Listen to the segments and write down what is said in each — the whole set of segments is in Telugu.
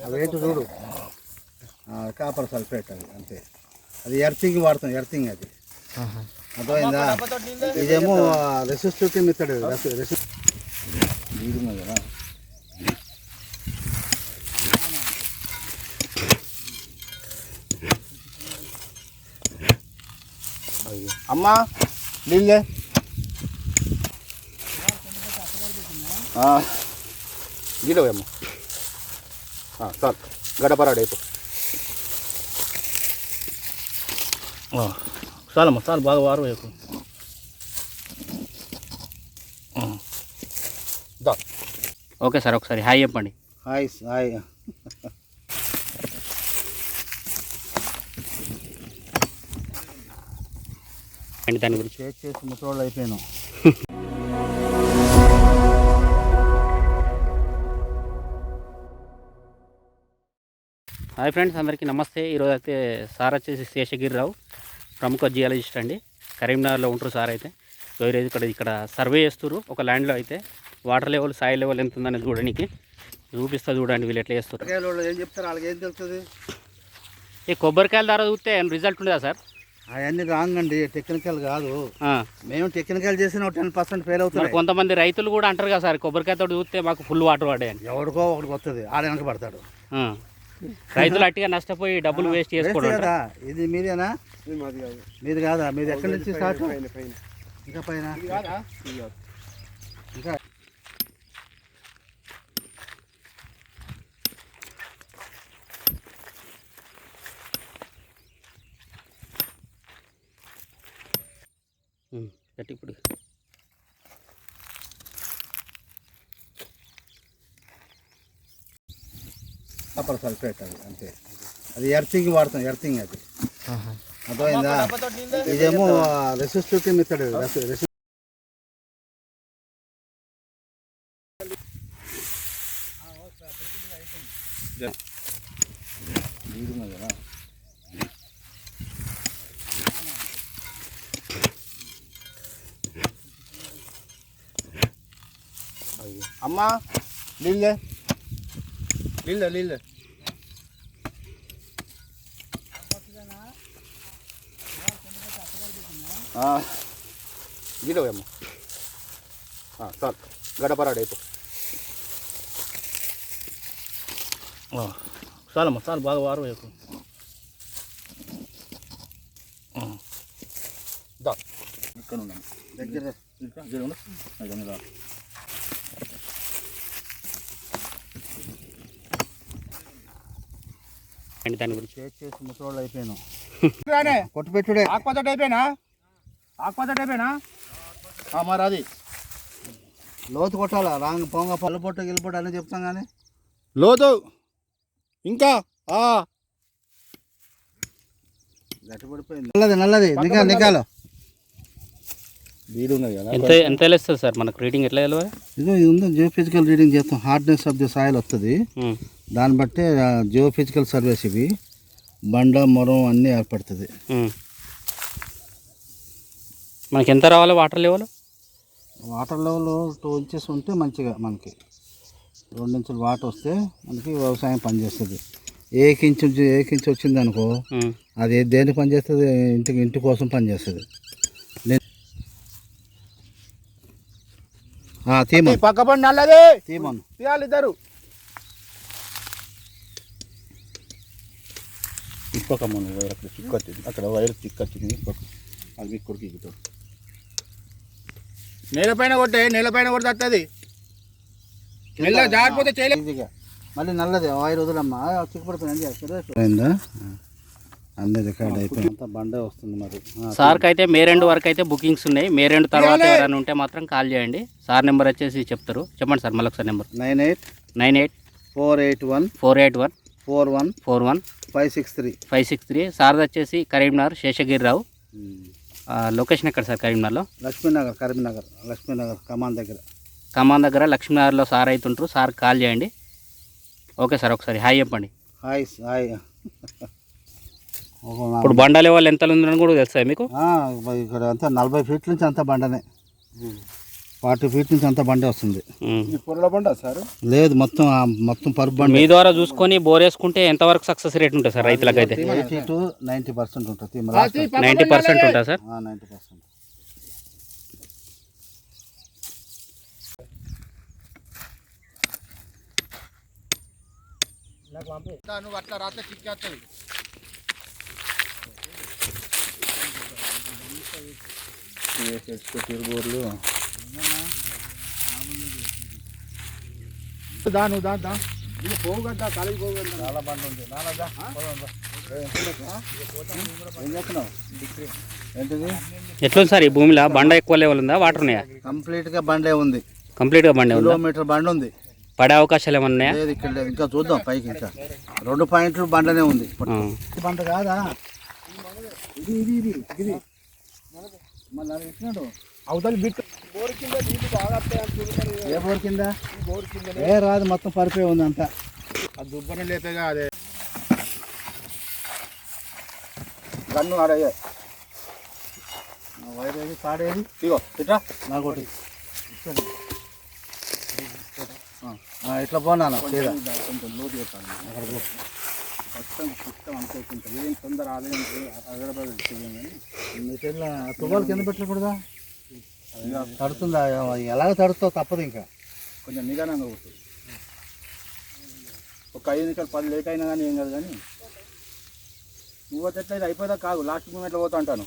అది ఏంటి చూడు. ఆ, కాపర్ సల్ఫేట్ అది అంతే. అది ఎర్తింగ్ వాడతాం ఎర్తింగ్ అది. అర్థమైందా? ఇదేమో రెసిస్టివ్ మెథడ్ నీరు ఉన్నది కదా అయ్యో. అమ్మా. చాలు గడపరాడు అయిపో. చాలమ్మా చాలు బాగా వారు వైపు దా. ఓకే సార్ ఒకసారి హాయ్ చెప్పండి. Hi hi. అండి దాని గురించి? చేసి చేసి ముసలోళ్ళు అయిపోయాను. హాయ్ ఫ్రెండ్స్ అందరికీ నమస్తే. ఈరోజు అయితే సార్ వచ్చేసి శేషగిరిరావు ప్రముఖ జియాలజిస్ట్ అండి. కరీంనగర్లో ఉంటారు సార్ అయితే. ఈరోజు ఇక్కడ ఇక్కడ సర్వే చేస్తారు ఒక ల్యాండ్లో అయితే వాటర్ లెవెల్ సాయిల్ లెవెల్ ఎంత ఉందని చూడడానికి. చూపిస్తా చూడండి వీళ్ళు ఎట్లా చేస్తారు ఏం చెప్తారు? వాళ్ళకి ఏం తెలుస్తుంది? ఈ కొబ్బరికాయల ధర చూస్తే రిజల్ట్ ఉండదా సార్? అవన్నీ రాంగ్ అండి టెక్నికల్ కాదు. మేము టెక్నికల్ చేసిన టెన్ పర్సెంట్ ఫెయిల్ అవుతున్నాయి. కొంతమంది రైతులు కూడా అంటారు కదా సార్ కొబ్బరికాయతో చూస్తే మాకు ఫుల్ వాటర్ పడ్డాయని ఎవరికో ఒకటికి వస్తుంది. ఆడ వెనక పడతాడు. రైతులు అట్టిగా నష్టపోయి డబ్బులు వేస్ట్ చేసుకోవడం కదా. ఇది మీదేనా? మీది కాదా. మీది ఎక్కడి నుంచి స్టార్ట్? ఇంకా పైన. ఇంకా? గట్టి ఇప్పుడు కాపర్ సల్ఫేట్ అది అంతే అది ఎర్తింగ్ వాడతాం ఎర్తింగ్ అది అర్థమైందా ఇదేమో రెసిస్టివ్ మెథడ్ రెసిస్ట్ నీరు ఉన్నది కదా అయ్యో. అమ్మా నీళ్ళే నీళ్ళే నీళ్ళే గీడవేమో చాలు. గడపరాడు అయిపో. చాలమ్మా చాలు బాగా వారు వైపు. దా. ఇక్కడ ఉన్నాం దగ్గర దాని గురించి చేసి చేసి ముసలోళ్ళు అయిపోయాను. కొట్టు పెట్టుడే. ఆకుపచ్చ అయిపోయినా? ఆకుపచ్చ అయిపోయినా మరి అది. లోతు కొట్టాలా? రాంగ్ పొంగ పళ్ళు పొట్టు గిల్లు అని చెప్తాం కానీ. లోతు! ఇంకా! నల్లది నల్లది. ఉన్నది కదా. ఎంత ఎంత తెలుస్తుంది సార్? మనకు రీడింగ్ ఎట్లా తెలియాలి ఇదో ఇది ఉందో జియో ఫిజికల్ రీడింగ్ చేస్తాం. హార్డ్నెస్ ఆఫ్ ది సాయిల్ వస్తుంది. దాన్ని బట్టి జియో ఫిజికల్ సర్వీస్ ఇవి. బండ మొరం అన్నీ ఏర్పడుతుంది. మనకి ఎంత రావాలి water level? Water level two inches ఉంటే మంచిగా మనకి. రెండు ఇంచులు వాటర్ వస్తే మనకి వ్యవసాయం పనిచేస్తుంది ఏక్ ఇంచు ఏక్ ఇంచు వచ్చింది అనుకో. అది దేనికి పనిచేస్తుంది ఇంటికి ఇంటి కోసం పనిచేస్తుంది తీమన్. పక్క పడి నల్లది. తీమన్. తీయాలి ఇద్దరు. ఇప్పకమ్మను వైర్ అక్కడ చిక్కొచ్చింది. అక్కడ వైర్ చిక్కొచ్చింది. ఇప్పక అది మీకు కొడుకు నేలపైన కొట్టే నేలపైన కొడితే వస్తుంది మెల్ల జారిపోతే చేయలేదు మళ్ళీ నల్లది రికార్డ్ అయిపోయింది అంతా బండే వస్తుంది మరి. సార్కి అయితే మే రెండు వరకు అయితే బుకింగ్స్ ఉన్నాయి. మే రెండు తర్వాత ఎవరైనా ఉంటే మాత్రం కాల్ చేయండి. సార్ నెంబర్ వచ్చేసి చెప్తారు. చెప్పండి సార్ మళ్ళీ ఒకసారి number. Nine eight nine eight four eight one four eight one four one four one five six three. Five six three. సార్ది వచ్చేసి కరీంనగర్ శేషగిరిరావు. లొకేషన్ ఎక్కడ సార్ కరీంనగర్లో? లక్ష్మీనగర్ కరీంనగర్ లక్ష్మీనగర్ కమాన్ దగ్గర. ఖమ్మం దగ్గర లక్ష్మీనగర్లో సార్ అవుతుంటారు సార్ కాల్ చేయండి. ఓకే సార్ ఒకసారి హాయ్ చెప్పండి. Hi hi. ఇప్పుడు బండ లెవెల్ ఎంత ఉందని కూడా తెలుసా మీకు? ఇక్కడ అంతా నలభై ఫీట్ల నుంచి అంతా బండనే. ఫార్టీ ఫీట్ నుంచి అంత బండి వస్తుంది. ఉమ్. ఇది పొరల బండ సార్? లేదు మొత్తం మొత్తం పరుపు బండి. మీ ద్వారా చూసుకొని బోర్ వేసుకుంటే ఎంతవరకు సక్సెస్ రేట్ ఉంటుంది సార్ రైతులకైతే? ఎయిటీ టు నైంటీ పర్సెంట్ ఉంటుంది నైంటీ పర్సెంట్ ఉంటుంది సార్? Ninety percent. నువ్వు అట్లా రాత్రి చిక్కేస్తుంది తిరుగుర్లు. దా నువ్వు దా దా. ఇది కాలేజీ బండి ఉంది. ఏ, చేస్తున్నావు? ఏంటిది? ఎట్లుంది సార్ ఈ భూమిలో? బండ ఎక్కువ లెవెల్ ఉందా? వాటర్ ఉన్నాయా? కంప్లీట్గా బండే ఉంది. కంప్లీట్గా బండి ఉందా? కిలోమీటర్ బండి ఉంది. పడే అవకాశాలు ఏమన్నా ఉన్నాయా? లేదు ఇక్కడ లేదు. ఇంకా చూద్దాం పైకి ఇంకా. రెండు పాయింట్లు బండనే ఉంది బండ కాదా? ఇది ఇది ఇది ఇది. మళ్ళీ ఇచ్చినాడు అవతల బిట్ బోర్ కింద బాగా వస్తాయి ఏ బోర్ కింద? బోర్ కింద ఏ రాదు మొత్తం పరిపోయి ఉంది అంతా. ఆ దుబ్బన లేపేగా అదే. గన్ను ఆడయ్యే వైర్ ఏది తాడేది. ఇగో ఇట్రా. నాకోటి ఇట్లా పోనా కొంచెం లోతు చెప్పాలి అక్కడ పో. మొత్తం సిస్టమ్ ఏం తొందర ఆదాయం తువ్వాలు కింద పెట్టకూడదా? తడుతుందా? ఎలాగ తడుస్తావు? తప్పదు ఇంకా. కొంచెం నిదానంగా పోతుంది ఒక ఐదు నిమిషాలు పది లేట్ అయినా కానీ ఏం కాదు కానీ. నువ్వు వచ్చేట్లయితే ఇది అయిపోదా కాదు. లాస్ట్ మూమెంట్లో పోతా అంటాను.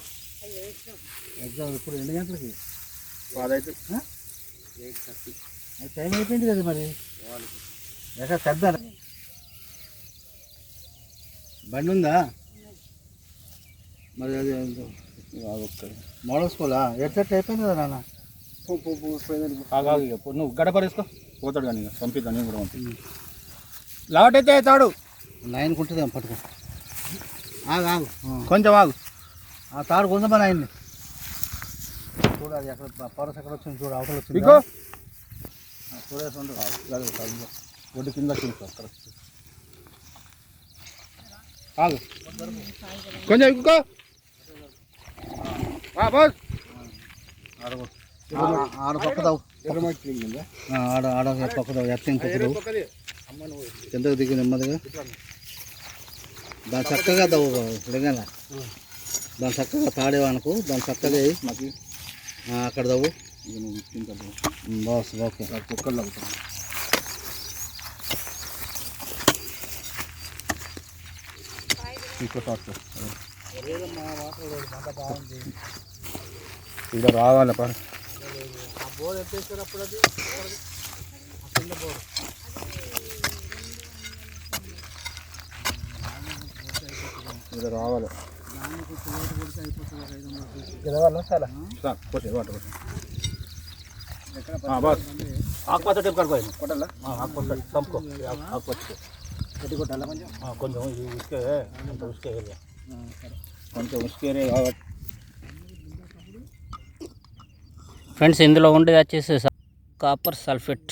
ఎగ్జామ్ ఇప్పుడు ఎన్ని గంటలకి? అదైతే అది టైం అయిపోయింది కదా మరి. ఎక్కడ పెద్ద? బండి ఉందా? మరి అది మోడల్ స్కూలా? ఎట్లా అయిపోయింది కదా నాన్న. పో- నువ్వు గడపడేసుకో పోతాడు కానీ ఇక. పంపిద్దాం నేను కూడా పంపి లావటైతే అవుతాడు నైన్కి ఉంటుంది పట్టుకో. ఆగు ఆగు. కొంచెం ఆగు. ఆ తాడు కొందమని ఆయన్ని చూడు అది ఎక్కడ పరస్ ఎక్కడ వచ్చింది చూడు అవతల వచ్చింది? చూడేసి ఒడ్డు కింద అక్కడ. ఆగు. కొంచెం ఇంకో ఆడ పక్కదావు ఆ, ఆడ ఆడ పక్కదావు ఎత్తం పక్కదావు కిందకు దిగి నెమ్మదిగా? దాని చక్కగా దవ్వు ఇడగల దాని చక్కగా తాడేవానుకో దాని చక్కగా ఆ, అక్కడ దవ్వు ఇక బాస్ ఓకే. కుక్కర్లు అవుతాను ఇక్కడ రావాలి? రావాలి కొట్టే, వాటర్ కొట్టే. ఆ, బాస్. ఆకుపచ్చ టైప్ కడుకోండి కొట్టాలా? ఆకుపచ్చ చంపుకో. ఆకుపచ్చ. గట్టి కొట్టాలా కొంచెం? కొంచెం ఇది ఉసుకే కొంచెం ఉస్కేరే కాబట్టి. ఫ్రెండ్స్ ఇందులో ఉండేది వచ్చేసి కాపర్ సల్ఫేట్.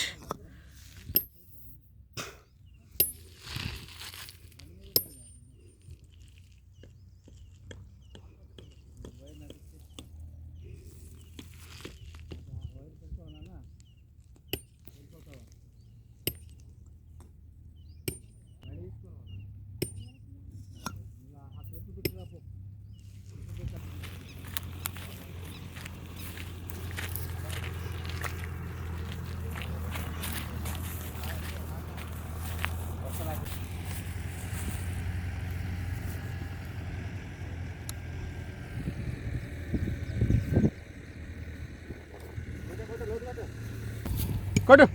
కొట్టు.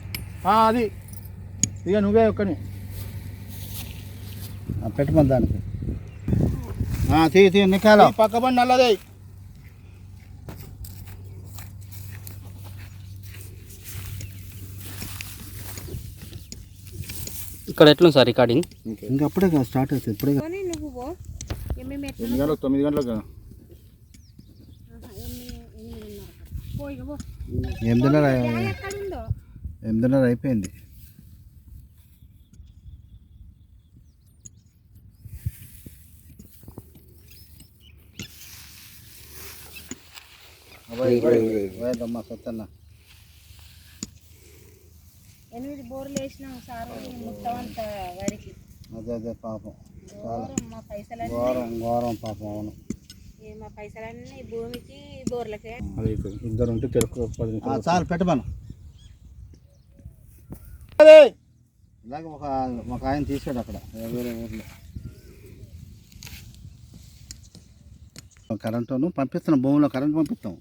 అది. ఇక నువ్వే ఒక్కని ఆ, పెట్టమని దానికి. ఆ, తీ తీ నికాలో. ఈ పక్క బండి నల్లదే. ఇక్కడ ఎట్లుంది సార్ రికార్డింగ్? ఇంకా. అప్పుడే కదా స్టార్ట్ అవుతుంది ఇప్పుడే కదా. ఎనిమిది గంటలకు తొమ్మిది గంటలకు ఎనిమిదిన్నర ఎక్కడుందో ఎనిమిదిన్నర అయిపోయింది. పోయేదమ్మా సత్తన్న. బోర్లు వేసినాం సార్ మొత్తం అంత వరికి అదే అదే పాపం. ఘోరం మా పైసలన్నీ. ఘోరం ఘోరం పాపం అవును. ఈ మా పైసలన్నీ భూమికి బోర్లకే. ఇద్దరు ఉంటే చాలు పెట్టమను. ఇలాగ ఒక ఒక ఆయన తీసాడు అక్కడ. వేరే ఊర్లో. కరెంటును పంపిస్తున్నాం భూమిలో కరెంట్ పంపిస్తాం.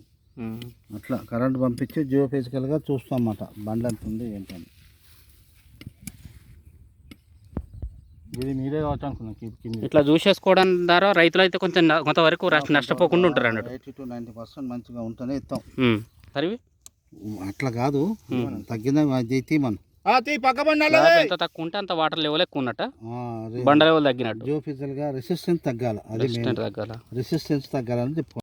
అట్లా కరెంట్ పంపించి జియో ఫిజికల్గా చూస్తాం అన్నమాట. బండి ఎంత ఉంది ఏంటని ఇది మీరే కావచ్చు అనుకున్నాను ఇట్లా చూసేసుకోవడం ద్వారా రైతులు అయితే కొంచెం కొంతవరకు నష్ట- నష్టపోకుండా ఉంటారు అన్నట్టు. ఎయిటీ టు నైంటీ పర్సెంట్ మంచిగా ఉంటేనే ఇస్తాం. సరివి? అట్లా కాదు. తగ్గిందా అది తీయమను. తీ పక్క ఎంత తక్కువ ఉంటే అంత వాటర్ లెవెల్ ఎక్కువ ఉన్నట్ట బండ లెవెల్ తగ్గినట్టు. జియో ఫిజికల్గా రెసిస్టెన్స్ తగ్గాలి. రెసిస్టెంట్ తగ్గాల. రెసిస్టెన్స్ తగ్గాలని చెప్పు.